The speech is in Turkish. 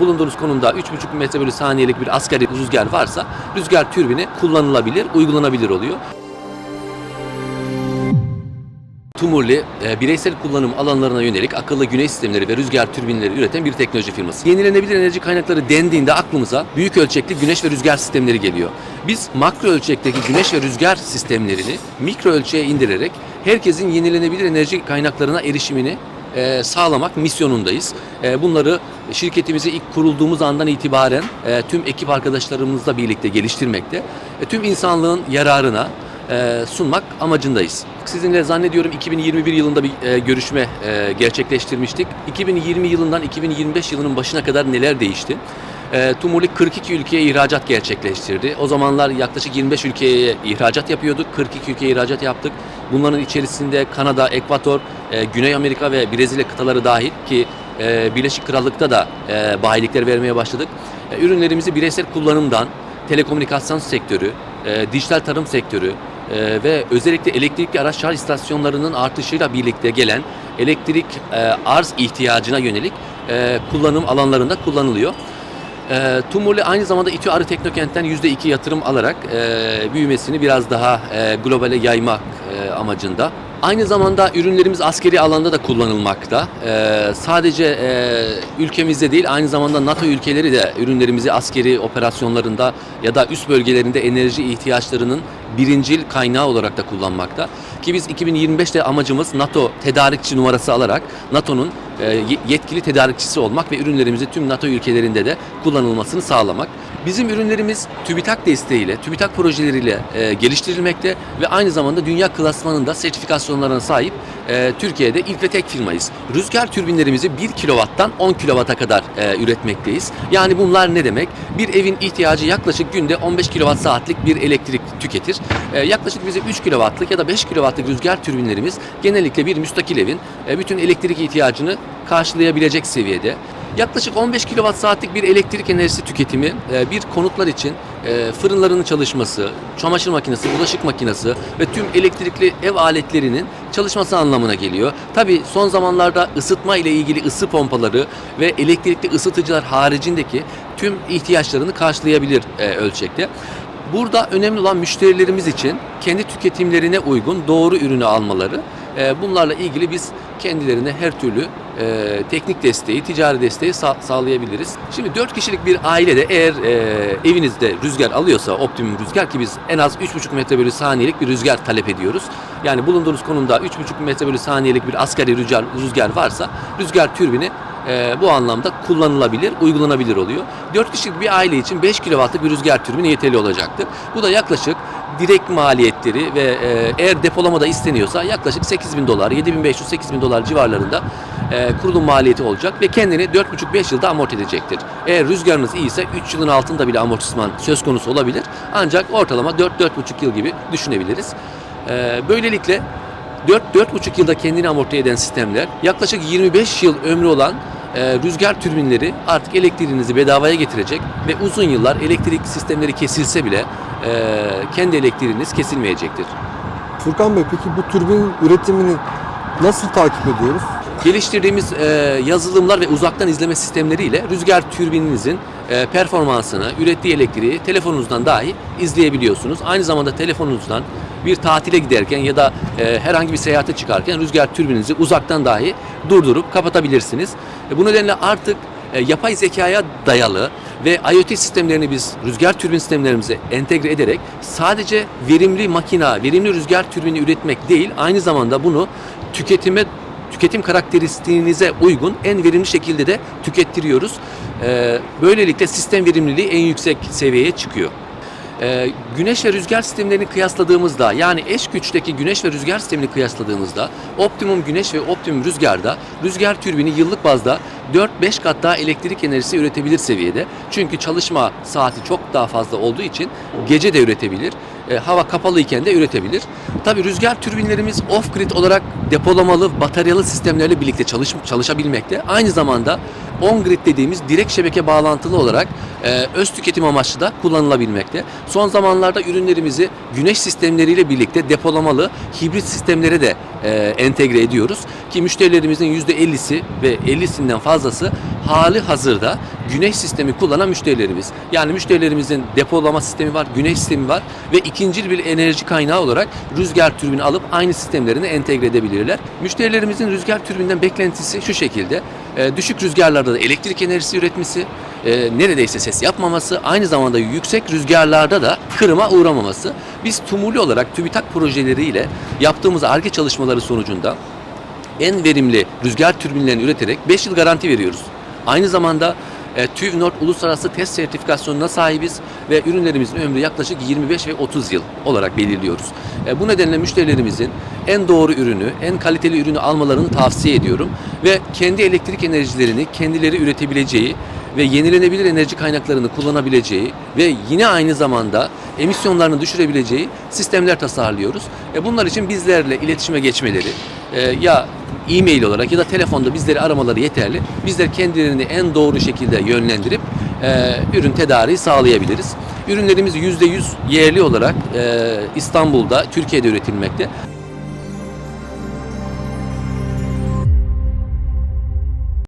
Bulunduğunuz konumda 3,5 metre bölü saniyelik bir asgari rüzgar varsa rüzgar türbini kullanılabilir, uygulanabilir oluyor. Tumurli, e, bireysel kullanım alanlarına yönelik akıllı güneş sistemleri ve rüzgar türbinleri üreten bir teknoloji firması. Yenilenebilir enerji kaynakları dendiğinde aklımıza büyük ölçekli güneş ve rüzgar sistemleri geliyor. Biz makro ölçekteki güneş ve rüzgar sistemlerini mikro ölçeğe indirerek herkesin yenilenebilir enerji kaynaklarına erişimini e, sağlamak misyonundayız. E, bunları şirketimizi ilk kurulduğumuz andan itibaren e, tüm ekip arkadaşlarımızla birlikte geliştirmekte, tüm insanlığın yararına sunmak amacındayız. Sizinle zannediyorum 2021 yılında bir görüşme gerçekleştirmiştik. 2020 yılından 2025 yılının başına kadar neler değişti? E, Tumurlik 42 ülkeye ihracat gerçekleştirdi. O zamanlar yaklaşık 25 ülkeye ihracat yapıyorduk. 42 ülkeye ihracat yaptık. Bunların içerisinde Kanada, Ekvator, e, Güney Amerika ve Brezilya kıtaları dahil ki e, Birleşik Krallık'ta da e, bayilikler vermeye başladık. E, ürünlerimizi bireysel kullanımdan telekomünikasyon sektörü, dijital tarım sektörü ve özellikle elektrikli araç şarj istasyonlarının artışıyla birlikte gelen elektrik arz ihtiyacına yönelik kullanım alanlarında kullanılıyor. E, Tumurli aynı zamanda İTÜ Arı Teknokent'ten %2 yatırım alarak e, büyümesini biraz daha e, globale yaymak e, amacında. Aynı zamanda ürünlerimiz askeri alanda da kullanılmakta. E, sadece e, ülkemizde değil aynı zamanda NATO ülkeleri de ürünlerimizi askeri operasyonlarında ya da üst bölgelerinde enerji ihtiyaçlarının birincil kaynağı olarak da kullanmakta. Ki biz 2025'te amacımız NATO tedarikçi numarası alarak NATO'nun ye- yetkili tedarikçisi olmak ve ürünlerimizi tüm NATO ülkelerinde de kullanılmasını sağlamak. Bizim ürünlerimiz TÜBİTAK desteğiyle, TÜBİTAK projeleriyle e, geliştirilmekte ve aynı zamanda dünya klasmanında sertifikasyonlarına sahip e, Türkiye'de ilk ve tek firmayız. Rüzgar türbinlerimizi 1 kW'tan 10 kW'a kadar e, üretmekteyiz. Yani bunlar ne demek? Bir evin ihtiyacı yaklaşık günde 15 kWh saatlik bir elektrik tüketir. E, yaklaşık bize 3 kW'lık ya da 5 kW'lık rüzgar türbinlerimiz genellikle bir müstakil evin e, bütün elektrik ihtiyacını karşılayabilecek seviyede. Yaklaşık 15 kWh saatlik bir elektrik enerjisi tüketimi e, bir konutlar için e, fırınların çalışması, çamaşır makinesi, bulaşık makinesi ve tüm elektrikli ev aletlerinin çalışması anlamına geliyor. Tabi son zamanlarda ısıtma ile ilgili ısı pompaları ve elektrikli ısıtıcılar haricindeki tüm ihtiyaçlarını karşılayabilir e, ölçekte. Burada önemli olan müşterilerimiz için kendi tüketimlerine uygun doğru ürünü almaları. Bunlarla ilgili biz kendilerine her türlü e, teknik desteği, ticari desteği sa- sağlayabiliriz. Şimdi 4 kişilik bir ailede eğer e, evinizde rüzgar alıyorsa, optimum rüzgar ki biz en az 3,5 metre bölü saniyelik bir rüzgar talep ediyoruz. Yani bulunduğunuz konumda 3,5 metre bölü saniyelik bir asgari rüzgar, rüzgar varsa rüzgar türbini e, bu anlamda kullanılabilir, uygulanabilir oluyor. 4 kişilik bir aile için 5 kW'lık bir rüzgar türbini yeterli olacaktır. Bu da yaklaşık direkt maliyetleri ve e, eğer depolamada isteniyorsa yaklaşık 8000 dolar, 7500-8000 dolar civarlarında e, kurulum maliyeti olacak ve kendini 4,5-5 yılda amorti edecektir. Eğer rüzgarınız iyiyse 3 yılın altında bile amortisman söz konusu olabilir. Ancak ortalama 4-4,5 yıl gibi düşünebiliriz. E, böylelikle 4-4,5 yılda kendini amorti eden sistemler yaklaşık 25 yıl ömrü olan e, rüzgar türbinleri artık elektriğinizi bedavaya getirecek ve uzun yıllar elektrik sistemleri kesilse bile e, kendi elektriğiniz kesilmeyecektir. Furkan Bey peki bu türbin üretimini nasıl takip ediyoruz? Geliştirdiğimiz e, yazılımlar ve uzaktan izleme sistemleriyle rüzgar türbininizin e, performansını, ürettiği elektriği telefonunuzdan dahi izleyebiliyorsunuz. Aynı zamanda telefonunuzdan bir tatile giderken ya da e, herhangi bir seyahate çıkarken rüzgar türbininizi uzaktan dahi durdurup kapatabilirsiniz. E, bu nedenle artık e, yapay zekaya dayalı ve IoT sistemlerini biz rüzgar türbin sistemlerimize entegre ederek sadece verimli makina, verimli rüzgar türbini üretmek değil, aynı zamanda bunu tüketime tüketim karakteristiğinize uygun en verimli şekilde de tükettiriyoruz. Ee, böylelikle sistem verimliliği en yüksek seviyeye çıkıyor. Ee, güneş ve rüzgar sistemlerini kıyasladığımızda yani eş güçteki güneş ve rüzgar sistemini kıyasladığımızda optimum güneş ve optimum rüzgarda rüzgar türbini yıllık bazda 4-5 kat daha elektrik enerjisi üretebilir seviyede. Çünkü çalışma saati çok daha fazla olduğu için gece de üretebilir. E, hava kapalı iken de üretebilir. Tabi rüzgar türbinlerimiz off-grid olarak depolamalı, bataryalı sistemlerle birlikte çalış, çalışabilmekte. Aynı zamanda on-grid dediğimiz direkt şebeke bağlantılı olarak e, öz tüketim amaçlı da kullanılabilmekte. Son zamanlarda ürünlerimizi güneş sistemleriyle birlikte depolamalı hibrit sistemlere de e, entegre ediyoruz. Ki müşterilerimizin %50'si ve 50'sinden fazlası hali hazırda güneş sistemi kullanan müşterilerimiz. Yani müşterilerimizin depolama sistemi var, güneş sistemi var ve ikincil bir enerji kaynağı olarak rüzgar türbini alıp aynı sistemlerine entegre edebilirler. Müşterilerimizin rüzgar türbinden beklentisi şu şekilde. e, düşük rüzgarlarda da elektrik enerjisi üretmesi, e, neredeyse ses yapmaması, aynı zamanda yüksek rüzgarlarda da kırıma uğramaması. Biz TUMULü olarak TÜBİTAK projeleriyle yaptığımız ARGE çalışmaları sonucunda en verimli rüzgar türbinlerini üreterek 5 yıl garanti veriyoruz. Aynı zamanda e, TÜV Nord uluslararası test sertifikasyonuna sahibiz ve ürünlerimizin ömrü yaklaşık 25 ve 30 yıl olarak belirliyoruz. E, bu nedenle müşterilerimizin en doğru ürünü, en kaliteli ürünü almalarını tavsiye ediyorum ve kendi elektrik enerjilerini kendileri üretebileceği ve yenilenebilir enerji kaynaklarını kullanabileceği ve yine aynı zamanda emisyonlarını düşürebileceği sistemler tasarlıyoruz. E, bunlar için bizlerle iletişime geçmeleri ya e-mail olarak ya da telefonda bizleri aramaları yeterli. Bizler kendilerini en doğru şekilde yönlendirip e, ürün tedariği sağlayabiliriz. Ürünlerimiz %100 yerli olarak e, İstanbul'da, Türkiye'de üretilmekte.